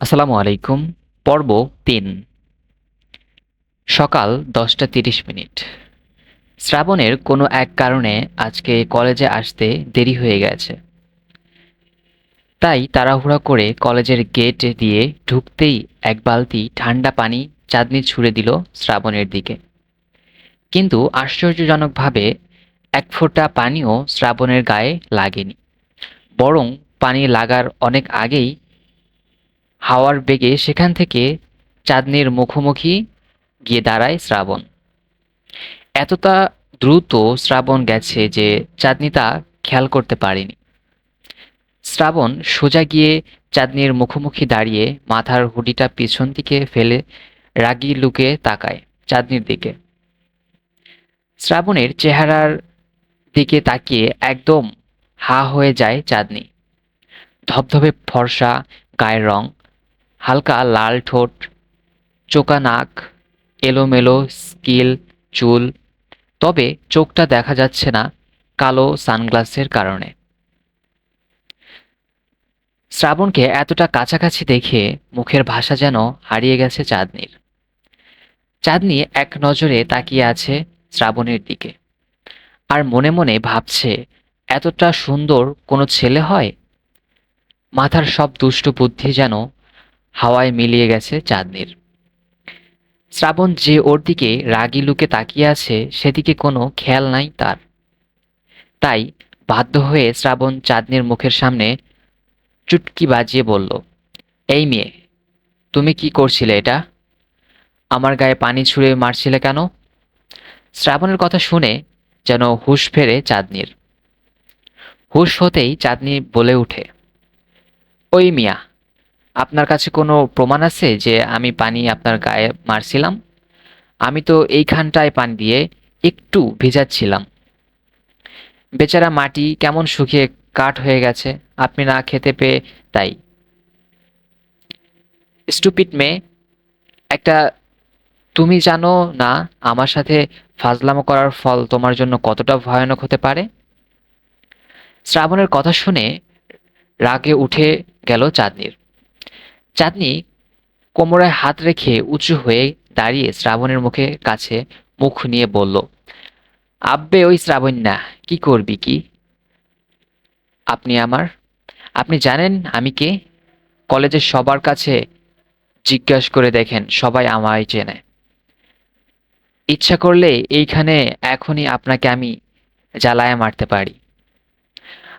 আসসালামু আলাইকুম, পর্ব তিন। সকাল দশটা তিরিশ মিনিট। শ্রাবণের কোনো এক কারণে আজকে কলেজে আসতে দেরি হয়ে গেছে। তাই তাড়াহুড়া করে কলেজের গেট দিয়ে ঢুকতেই এক বালতি ঠান্ডা পানি চাঁদনি ছুঁড়ে দিল শ্রাবণের দিকে। কিন্তু আশ্চর্যজনকভাবে এক ফোঁটা পানিও শ্রাবণের গায়ে লাগেনি। বরং পানি লাগার অনেক আগেই হাওয়ার বেগে সেখান থেকে চাঁদনির মুখোমুখি গিয়ে দাঁড়ায় শ্রাবণ। এতটা দ্রুত শ্রাবণ গেছে যে চাঁদনি তা খেয়াল করতে পারেনি। শ্রাবণ সোজা গিয়ে চাঁদনির মুখোমুখি দাঁড়িয়ে মাথার হুডিটা পিছন দিকে ফেলে রাগি লুকে তাকায় চাঁদনির দিকে। শ্রাবণের চেহারার দিকে তাকিয়ে একদম হা হয়ে যায় চাঁদনি। ধবধবে ফর্সা, গায়ের রং হালকা লাল ঠোঁট, চোকা নাক, এলোমেলো স্কিল, চুল। তবে চোখটা দেখা যাচ্ছে না কালো সানগ্লাসের কারণে। শ্রাবণকে এতটা কাছাকাছি দেখে মুখের ভাষা যেন হারিয়ে গেছে চাঁদনির। চাঁদনি এক নজরে তাকিয়ে আছে শ্রাবণের দিকে আর মনে মনে ভাবছে, এতটা সুন্দর কোনো ছেলে হয়? মাথার সব দুষ্ট বুদ্ধি যেন হাওয়ায় মিলিয়ে গেছে চাঁদনির। শ্রাবণ যে ওর দিকে রাগি লুকে তাকিয়ে আছে, সেদিকে কোনো খেয়াল নাই তার। তাই বাধ্য হয়ে শ্রাবণ চাঁদনির মুখের সামনে চুটকি বাজিয়ে বলল, এই মেয়ে, তুমি কি করছিলে এটা? আমার গায়ে পানি ছুঁড়ে মারছিলে কেন? শ্রাবণের কথা শুনে যেন হুঁশ ফেরে চাঁদনির। হুঁশ হতেই চাঁদনি বলে উঠে, ওই মিয়া আপনার কাছে কোনো প্রমাণ আছে যে আমি পানি আপনার গায়ে মারছিলাম? আমি তো এইখানটায় পানি দিয়ে একটু ভেজাচ্ছিলাম। বেচারা মাটি কেমন শুকিয়ে কাঠ হয়ে গেছে, আপনি না খেতে পেয়ে তাই। স্টুপিড মেয়ে, একটা তুমি জানো না আমার সাথে ফাজলামো করার ফল তোমার জন্য কতটা ভয়ানক হতে পারে? শ্রাবণের কথা শুনে রাগে উঠে গেল চাঁদনির। চাঁদনি কোমরায় হাত রেখে উঁচু হয়ে দাঁড়িয়ে শ্রাবণের মুখে কাছে মুখ নিয়ে বলল, আব্বে, ওই শ্রাবণ না কি করবি কি? আপনি আমার? আপনি জানেন আমি কে? কলেজের সবার কাছে জিজ্ঞাস করে দেখেন, সবাই আমায় চেনে। ইচ্ছা করলে এইখানে এখনই আপনাকে আমি জ্বালায় মারতে পারি।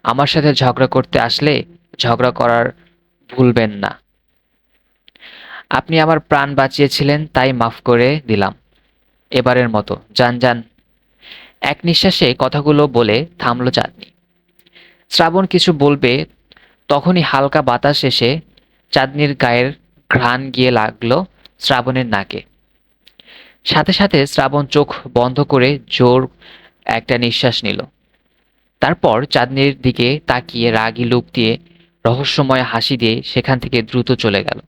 আমার সাথে ঝগড়া করতে আসলে ঝগড়া করার ভুলবেন না। আপনি আমার প্রাণ বাঁচিয়েছিলেন, তাই মাফ করে দিলাম। এবারের মতো, যান যান। এক নিঃশ্বাসে কথাগুলো বলে থামল চাঁদনি। শ্রাবণ কিছু বলবে, তখনই হালকা বাতাস এসে চাঁদনির গায়ের ঘ্রাণ গিয়ে লাগল শ্রাবণের নাকে। সাথে সাথে শ্রাবণ চোখ বন্ধ করে জোর একটা নিঃশ্বাস নিল। তারপর চাঁদনির দিকে তাকিয়ে রাগি লুক দিয়ে, রহস্যময় হাসি দিয়ে সেখান থেকে দ্রুত চলে গেল।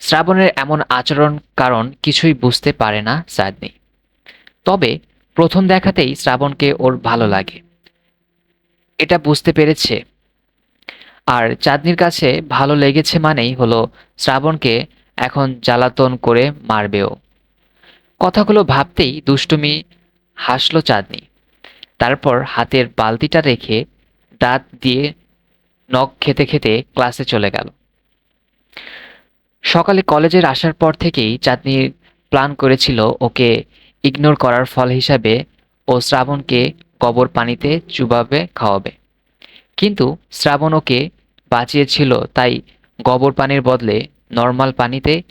শ্রাবণের এমন আচরণ কারণ কিছুই বুঝতে পারে না চাঁদনি তবে প্রথম দেখাতেই শ্রাবণকে ওর ভালো লাগে। এটা বুঝতে পেরেছে। আর চাঁদনির কাছে ভালো লেগেছে মানেই হলো শ্রাবণকে এখন জ্বালাতন করে মারবেও। কথাগুলো ভাবতেই দুষ্টুমি হাসলো চাঁদনি। তারপর হাতের বালতিটা রেখে দাঁত দিয়ে নখ খেতে খেতে ক্লাসে চলে গেল। সকালে কলেজের আসার পর থেকেই চাঁদনি প্ল্যান করেছিল ওকে ইগনোর করার ফল হিসাবে ও শ্রাবণকে কবর পানিতে চুবাবে, খাওয়াবে। কিন্তু শ্রাবণ ওকে বাঁচিয়েছিল, তাই গোবর পানির বদলে নর্মাল পানিতে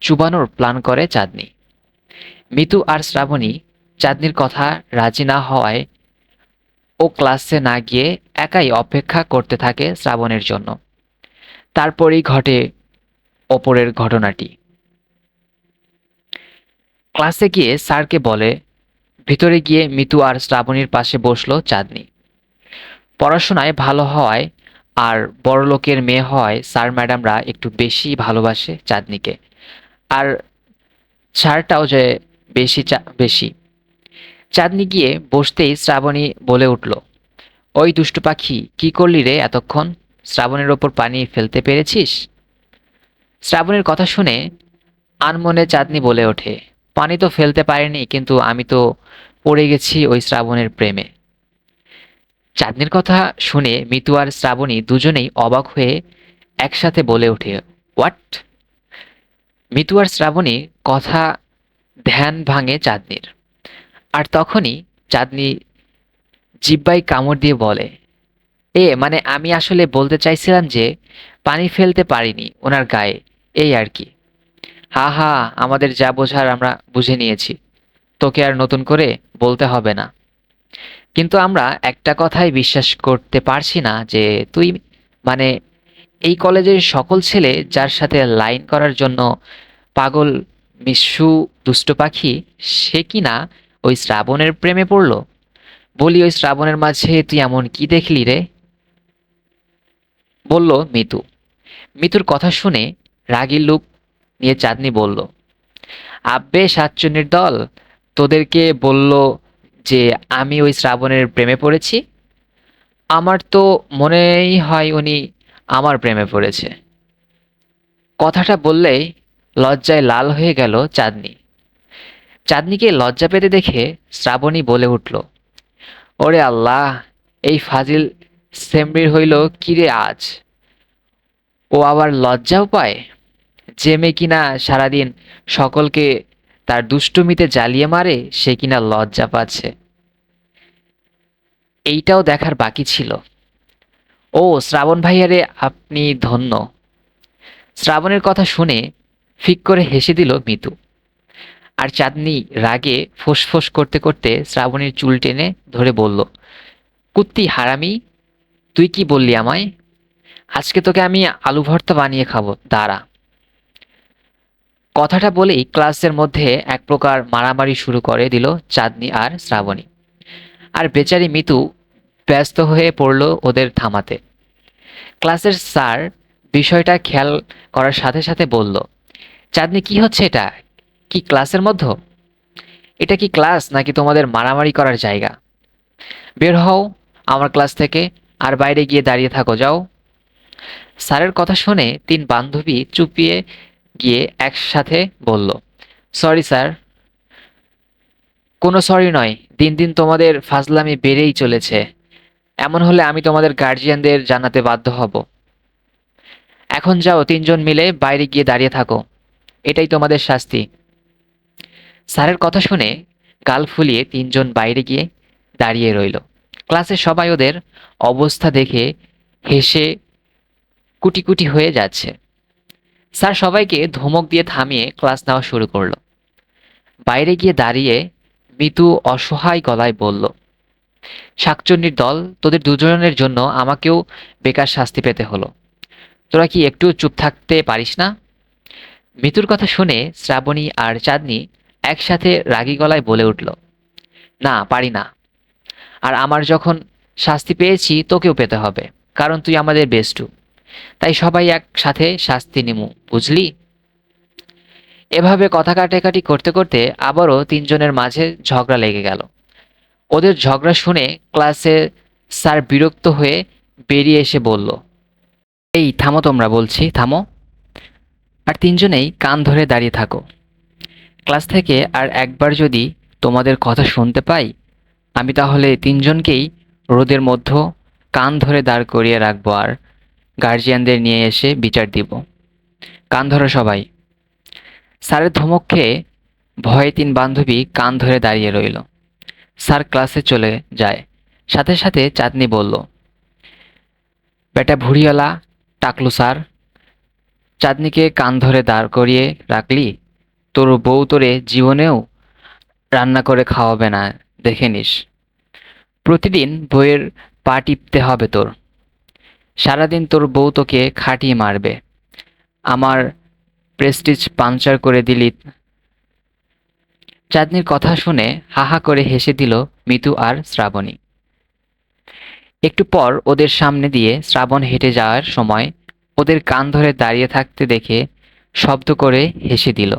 চুবানোর প্ল্যান করে চাঁদনি। মিতু আর শ্রাবণী চাঁদনির কথা রাজি না হওয়ায় ও ক্লাসে না গিয়ে একাই অপেক্ষা করতে থাকে শ্রাবণের জন্য। তারপরেই ঘটে ওপরের ঘটনাটি। ক্লাসে গিয়ে স্যারকে বলে, ভিতরে গিয়ে মিতু আর শ্রাবণীর পাশে বসল চাঁদনি। পড়াশোনায় ভালো হওয়ায় আর বড় লোকের মেয়ে হওয়ায় স্যার ম্যাডামরা একটু বেশি ভালোবাসে চাঁদনিকে। আর স্যারটাও যে বেশি বেশি। চাঁদনি গিয়ে বসতেই শ্রাবণী বলে উঠল, ওই দুষ্টু পাখি, কি করলি রে এতক্ষণ? শ্রাবণের ওপর পানি ফেলতে পেরেছিস? শ্রাবণীর কথা শুনে আনমনে চাঁদনি বলে ওঠে, পানি তো ফেলতে পারেনি, কিন্তু আমি তো পড়ে গেছি ওই শ্রাবণের প্রেমে। চাঁদনির কথা শুনে মিতু আর শ্রাবণী দুজনেই অবাক হয়ে একসাথে বলে ওঠে, হোয়াট? মিতু আর শ্রাবণী কথা ধ্যান ভাঙে চাঁদনির, আর তখনই চাঁদনি জিব্বাই কামড় দিয়ে বলে এ মানে আমি আসলে বলতে চাইছিলাম যে, পানি ফেলতে পারিনি ওনার গায়ে, এই আর কি। হা হা আমাদের যা বোঝার আমরা বুঝে নিয়েছি। তোকে আর নতুন করে বলতে হবে না। কিন্তু আমরা একটা কথাই বিশ্বাস করতে পারছি না যে, তুই মানে এই কলেজের সকল ছেলে যার সাথে লাইন করার জন্য পাগল মিশু দুষ্ট পাখি, সে কি না ওই শ্রাবণের প্রেমে পড়ল? বলি, ওই শ্রাবণের মাঝে তুই এমন কি দেখলি রে? বলল, মিতু। মিতুর কথা শুনে রাগী লুক নিয়ে চাঁদনি বলল, আব্বে সাতচন্নির দল, তোদেরকে বলল যে আমি ওই শ্রাবণের প্রেমে পড়েছি? আমার তো মনেই হয় উনি আমার প্রেমে পড়েছে। কথাটা বললেই লজ্জায় লাল হয়ে গেল চাঁদনি। চাঁদনিকে লজ্জা পেতে দেখে শ্রাবণী বলে উঠল, ওরে আল্লাহ, এই ফাজিল সেমরির হইল, কিরে আজ? ও আবার লজ্জাও পায়? যে মেয়ে কিনা সারাদিন সকলকে তার দুষ্টুমিতে জ্বালিয়ে মারে, সে কিনা লজ্জা পাচ্ছে? এইটাও দেখার বাকি ছিল। ও, শ্রাবণ ভাইয়ারে আপনি ধন্য। শ্রাবণের কথা শুনে ফিক করে হেসে দিল মিতু। আর চাঁদনি রাগে ফোঁস করতে করতে শ্রাবণের চুল টেনে ধরে বলল, কুত্তি হারামি তুই কি বললি আমায়? আজকে তোকে আমি আলু ভর্তা বানিয়ে খাব, দাঁড়া। কথাটা বলেই ক্লাসের মধ্যে এক প্রকার মারামারি শুরু করে দিল চাঁদনি আর শ্রাবণী। আর বেচারি মিতু ব্যস্ত হয়ে পড়ল ওদের থামাতে। ক্লাসের স্যার বিষয়টা খেয়াল করার সাথে সাথে বলল, চাঁদনি, কি হচ্ছে এটা? কি ক্লাসের মধ্যে? এটা কি ক্লাস নাকি তোমাদের মারামারি করার জায়গা? বের হও আমার ক্লাস থেকে আর বাইরে গিয়ে দাঁড়িয়ে থাকো, যাও। স্যারের কথা শুনে তিন বান্ধবী চুপিয়ে গিয়ে একসাথে বলল সরি স্যার কোনো সরি নয়। দিন দিন তোমাদের ফাজলামি বেড়েই চলেছে। এমন হলে আমি তোমাদের গার্জিয়ানদের জানাতে বাধ্য হব। এখন যাও, তিনজন মিলে বাইরে গিয়ে দাঁড়িয়ে থাকো। এটাই তোমাদের শাস্তি। স্যারের কথা শুনে গাল ফুলিয়ে তিনজন বাইরে গিয়ে দাঁড়িয়ে রইল। ক্লাসে সবাই ওদের অবস্থা দেখে হেসে কুটি কুটি হয়ে যাচ্ছে। স্যার সবাইকে ধমক দিয়ে থামিয়ে ক্লাস নেওয়া শুরু করল। বাইরে গিয়ে দাঁড়িয়ে মিতু অসহায় গলায় বলল, শাকচন্নির দল তোদের দুজনের জন্য আমাকেও বেকার শাস্তি পেতে হলো। তোরা কি একটু চুপ থাকতে পারিস না? মিতুর কথা শুনে শ্রাবণী আর চাঁদনি একসাথে রাগী গলায় বলে উঠল, না, পারি না। আর আমার যখন শাস্তি পেয়েছি, তোকেও পেতে হবে, কারণ তুই আমাদের বেস্টু তাই সবাই একসাথে শাস্তি নিমু, বুঝলি? এভাবে কথা কাটাকাটি করতে করতে আবারও তিনজনের মাঝে ঝগড়া লেগে গেল। ওদের ঝগড়া শুনে ক্লাসে স্যার বিরক্ত হয়ে বেরিয়ে এসে বলল, এই, থামো তোমরা, বলছি, থামো। আর তিনজনেই কান ধরে দাঁড়িয়ে থাকো। ক্লাস থেকে আর একবার যদি তোমাদের কথা শুনতে পাই আমি তাহলে তিনজনকেই রোদের মধ্য কান ধরে দাঁড় করিয়ে রাখব আর গার্জিয়ানদের নিয়ে এসে বিচার দিব। কান ধরো সবাই। স্যারের ধমক খেয়ে ভয়ে তিন বান্ধবী কান ধরে দাঁড়িয়ে রইল। স্যার ক্লাসে চলে যায়। সাথে সাথে চাঁদনি বলল, বেটা ভুড়িওয়ালা, টাকলু স্যার, চাঁদনিকে কান ধরে দাঁড় করিয়ে রাখলি? তোর বউ তোরে জীবনেও রান্না করে খাওয়াবে না। দেখে নিস। প্রতিদিন বইয়ের পা টিপতে হবে তোর। সারাদিন তোর বউ তোকে খাটিয়ে মারবে। আমার প্রেস্টিজ পাঞ্চার করে দিলি। চাঁদনির কথা শুনে হাহা করে হেসে দিল মিতু আর শ্রাবণী। একটু পর ওদের সামনে দিয়ে শ্রাবণ হেঁটে যাওয়ার সময় ওদের কান ধরে দাঁড়িয়ে থাকতে দেখে শব্দ করে হেসে দিল।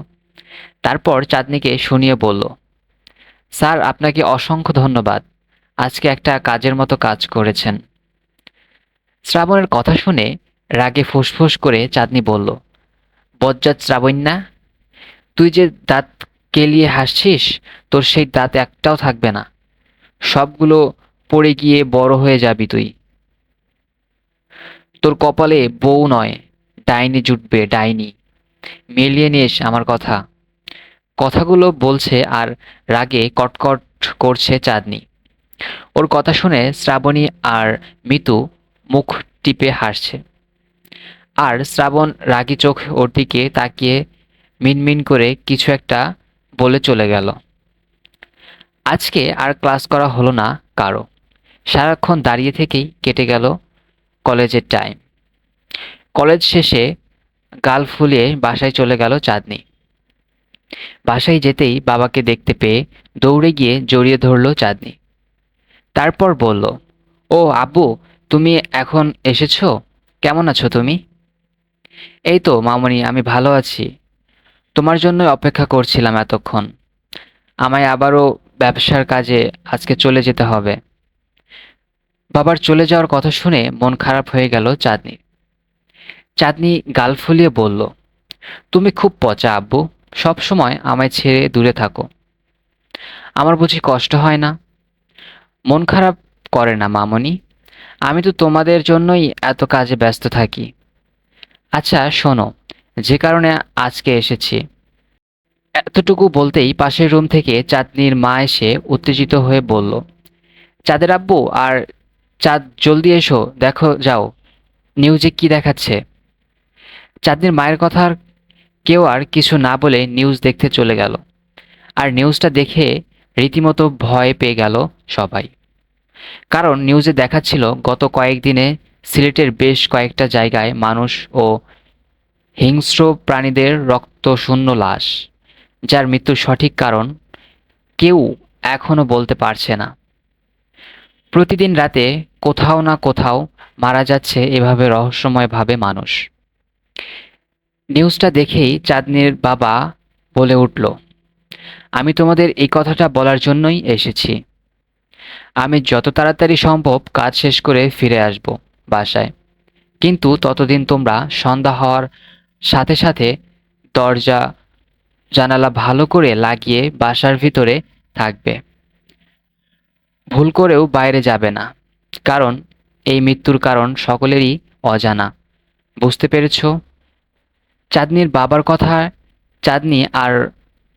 তারপর চাঁদনিকে শুনিয়ে বলল স্যার, আপনাকে অসংখ্য ধন্যবাদ। আজকে একটা কাজের মতো কাজ করেছেন। শ্রাবণের কথা শুনে রাগে ফুসফুস করে চাঁদনি বলল, বজ্জাত শ্রাবণ্যা, তুই যে দাঁত কেলিয়ে হাসছিস, তোর সেই দাঁত একটাও থাকবে না। সবগুলো পড়ে গিয়ে বড় হয়ে যাবি তুই। তোর কপালে বউ নয়, ডাইনি জুটবে, ডাইনি। মিলিয়ে নিস আমার কথা। কথাগুলো বলছে আর রাগে কটকট করছে চাঁদনি। ওর কথা শুনে শ্রাবণী আর মিতু মুখ টিপে হাসছে। আর শ্রাবণ রাগী চোখ ওর দিকে তাকিয়ে মিনমিন করে কিছু একটা বলে চলে গেল। আজকে আর ক্লাস করা হলো না কারও। সারাক্ষণ দাঁড়িয়ে থেকেই কেটে গেল কলেজের টাইম। কলেজ শেষে গাল ফুলিয়ে বাসায় চলে গেল চাঁদনি। বাসায় যেতেই বাবাকে দেখতে পেয়ে দৌড়ে গিয়ে জড়িয়ে ধরলো চাঁদনি। তারপর বলল, ও আব্বু, তুমি এখন এসেছ? কেমন আছো তুমি? এই তো মামনি, আমি ভালো আছি। তোমার জন্যই অপেক্ষা করছিলাম এতক্ষণ। আমায় আবারও ব্যবসার কাজে আজকে চলে যেতে হবে। বাবার চলে যাওয়ার কথা শুনে মন খারাপ হয়ে গেল চাঁদনির। চাঁদনি গাল ফুলিয়ে বলল, তুমি খুব পচা আব্বু। সব সময় আমায় ছেড়ে দূরে থাকো। আমার বুঝি কষ্ট হয় না? মন খারাপ করে না মামনি? আমি তো তোমাদের জন্যই এত কাজে ব্যস্ত থাকি। আচ্ছা শোনো, যে কারণে আজকে এসেছি। এতটুকু বলতেই পাশের রুম থেকে চাঁদনির মা এসে উত্তেজিত হয়ে বলল, চাঁদের আব্বু, আর চাঁদ, জলদি এসো, দেখো, যাও। নিউজে কি দেখাচ্ছে? চাঁদনির মায়ের কথা আর কেউ আর কিছু না বলে নিউজ দেখতে চলে গেল। আর নিউজটা দেখে রীতিমতো ভয় পেয়ে গেল সবাই। কারণ নিউজে দেখাচ্ছিল গত কয়েকদিনে সিলেটের বেশ কয়েকটা জায়গায় মানুষ ও হিংস্র প্রাণীদের রক্তশূন্য লাশ, যার মৃত্যুর সঠিক কারণ কেউ এখনও বলতে পারছে না। প্রতিদিন রাতে কোথাও না কোথাও মারা যাচ্ছে এভাবে রহস্যময়ভাবে মানুষ। নিউজটা দেখেই চাঁদনির বাবা বলে উঠল, আমি তোমাদের এই কথাটা বলার জন্যই এসেছি। আমি যত তাড়াতাড়ি সম্ভব কাজ শেষ করে ফিরে আসব বাসায়। কিন্তু ততদিন তোমরা সন্ধ্যা হওয়ার সাথে সাথে দরজা, জানালা ভালো করে লাগিয়ে বাসার ভিতরে থাকবে। ভুল করেও বাইরে যাবে না, কারণ এই মৃত্যুর কারণ সকলেরই অজানা। বুঝতে পেরেছ? চাঁদনির বাবার কথা চাঁদনি আর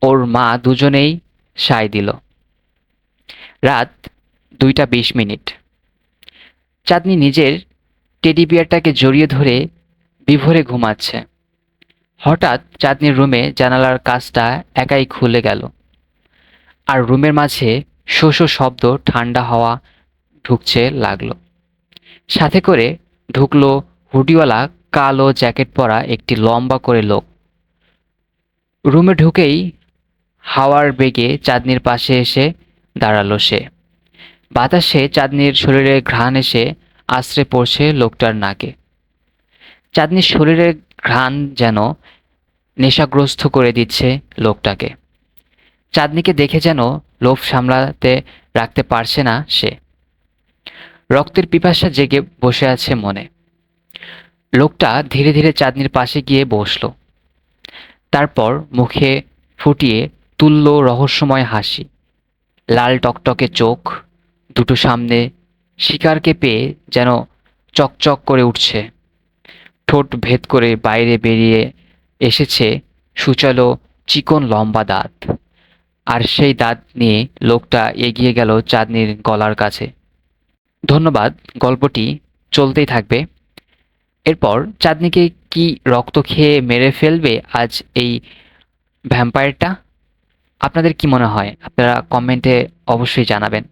ওর মা দুজনেই সায় দিল। রাত দুইটা বিশ মিনিট। চাঁদনি নিজের টেডি বিয়ারটাকে জড়িয়ে ধরে বিভোরে ঘুমাচ্ছে। হঠাৎ চাঁদনির রুমে জানালার কাজটা একাই খুলে গেল। আর রুমের মাঝে শো শো শব্দ ঠান্ডা হাওয়া ঢুকছে লাগল। সাথে করে ঢুকলো হুডিওয়ালা কালো জ্যাকেট পরা একটি লম্বা করে লোক। রুমে ঢুকেই হাওয়ার বেগে চাঁদনির পাশে এসে দাঁড়াল সে। বাতাসে চাঁদনির শরীরে ঘ্রাণ এসে আশ্রে পড়ছে লোকটার নাকে। চাঁদনির শরীরের ঘ্রাণ যেন নেশাগ্রস্ত করে দিচ্ছে লোকটাকে। চাঁদনিকে দেখে যেন লোভ সামলাতে রাখতে পারছে না সে। রক্তের পিপাসা জেগে বসে আছে মনে। লোকটা ধীরে ধীরে চাঁদনির পাশে গিয়ে বসল। তারপর মুখে ফুটিয়ে তুলল রহস্যময় হাসি। লাল টকটকে চোখ, দুটো সামনে শিকারকে পেয়ে যেন চকচক করে উঠছে। ঠোঁট ভেদ করে বাইরে বেরিয়ে এসেছে সুচালো চিকন লম্বা দাঁত। আর সেই দাঁত নিয়ে লোকটা এগিয়ে গেল চাঁদনির গলার কাছে। ধন্যবাদ, গল্পটি চলতেই থাকবে। এরপর চাঁদনিকে কি রক্ত খেয়ে মেরে ফেলবে আজ এই ভ্যাম্পায়ারটা আপনাদের কি মনে হয়? আপনারা কমেন্টে অবশ্যই জানাবেন।